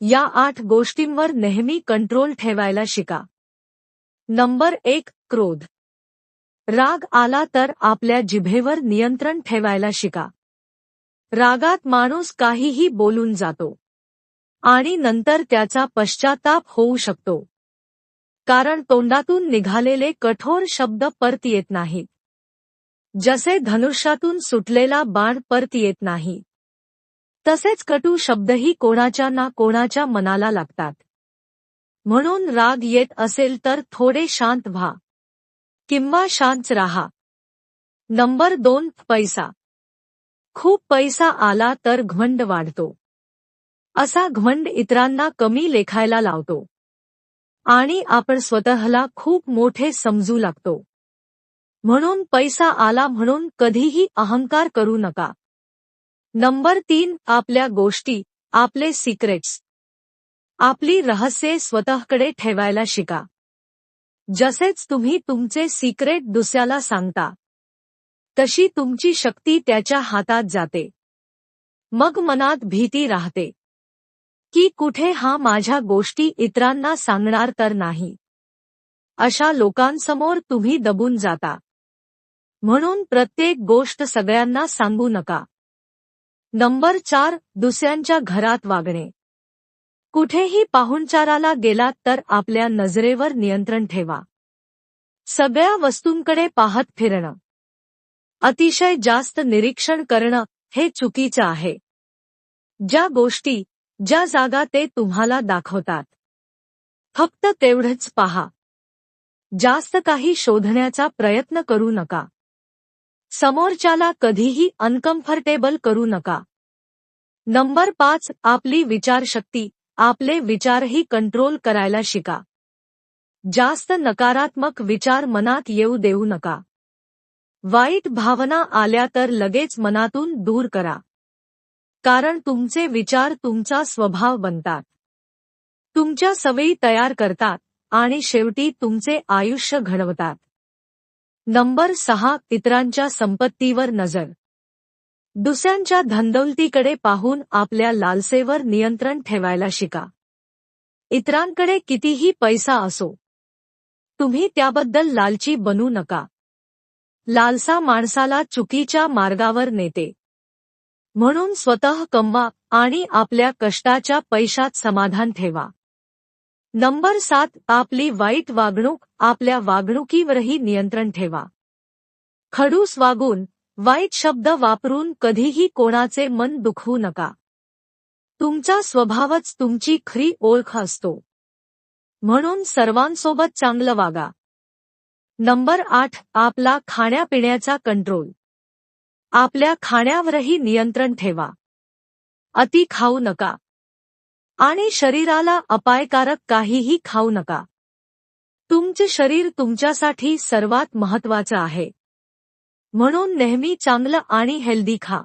या आठ गोष्टींवर नेहमी कंट्रोल ठेवायला शिका. नंबर एक क्रोध. राग आला तर आपल्या जिभेवर नियंत्रण ठेवायला शिका. रागात माणूस काहीही बोलून जातो. आणि नंतर त्याचा पश्चाताप होऊ शकतो. कारण तोंडातून निघालेले कठोर शब्द परत येत नाहीत. जसे धनुष्यातून सुटलेला बाण परत येत नाही. तसेच कटू शब्दही कोणाच्या ना कोणाच्या मनाला लागतात. म्हणून राग येत असेल तर थोडे शांत व्हा. किंवा शांत राहा. नंबर दोन पैसा. खूप पैसा आला तर घमंड वाढतो. असा घमंड इतरांना कमी लेखायला लावतो. आणि आपण स्वतःला खूप मोठे समजू लागतो. म्हणून पैसा आला म्हणून कधीही अहंकार करू नका. नंबर तीन आपल्या गोष्टी आपले सिक्रेट्स आपली रहस्ये स्वतःकडे ठेवायला शिका. जसेच तुम्ही तुमचे सिक्रेट दुसऱ्याला सांगता तशी तुमची शक्ती त्याच्या हातात जाते. मग मनात भीती राहते की कुठे हा माझ्या गोष्टी इतरांना सांगणार तर नाही. अशा लोकांसमोर तुम्ही दबून जाता. म्हणून प्रत्येक गोष्ट सगळ्यांना सांगू नका. नंबर चार दुसऱ्यांच्या घरात वागणे. कुठेही पाहुणचाराला गेलात तर आपल्या नजरेवर नियंत्रण ठेवा. सगळ्या वस्तूंकडे पाहत फिरणं. अतिशय जास्त निरीक्षण करणं हे चुकीचं आहे. ज्या गोष्टी ज्या जागा ते तुम्हाला दाखवतात. फक्त तेवढंच पहा. जास्त काही शोधण्याचा प्रयत्न करू नका. समोरच्याला कधीही अनकम्फर्टेबल करू नका. नंबर पाच आपली विचारशक्ती आपले विचारही कंट्रोल करायला शिका. जास्त नकारात्मक विचार मनात येऊ देऊ नका. वाईट भावना आल्या तर लगेच मनातून दूर करा. कारण तुमचे विचार तुमचा स्वभाव बनतात. तुमच्या सवयी तयार करतात आणि शेवटी तुमचे आयुष्य घडवतात. नंबर सहा इतरांच्या संपत्तीवर नजर. दुसऱ्यांच्या धंदौलतीकडे पाहून आपल्या लालसेवर नियंत्रण ठेवायला शिका. इतरांकडे कितीही पैसा असो तुम्ही त्याबद्दल लालची बनू नका. लालसा माणसाला चुकीच्या मार्गावर नेते. म्हणून स्वतः कमवा आणि आपल्या कष्टाच्या पैशात समाधान ठेवा. नंबर सात आपली वाईट वागणूक आपल्या वागणुकीवरही नियंत्रण ठेवा. खडूस वागून वाईट शब्द वापरून कधीही कोणाचे मन दुखवू नका. तुमचा स्वभावच तुमची खरी ओळख असतो. म्हणून सर्वांसोबत चांगलं वागा. नंबर आठ आपला खाण्यापिण्याचा कंट्रोल. आपल्या खाण्यावरही नियंत्रण ठेवा. अति खाऊ नका. आणि शरीराला अपायकारक काहीही खाऊ नका. तुमचे शरीर तुमच्यासाठी सर्वात महत्वाचं आहे. म्हणून नेहमी चांगलं आणि हेल्दी खा.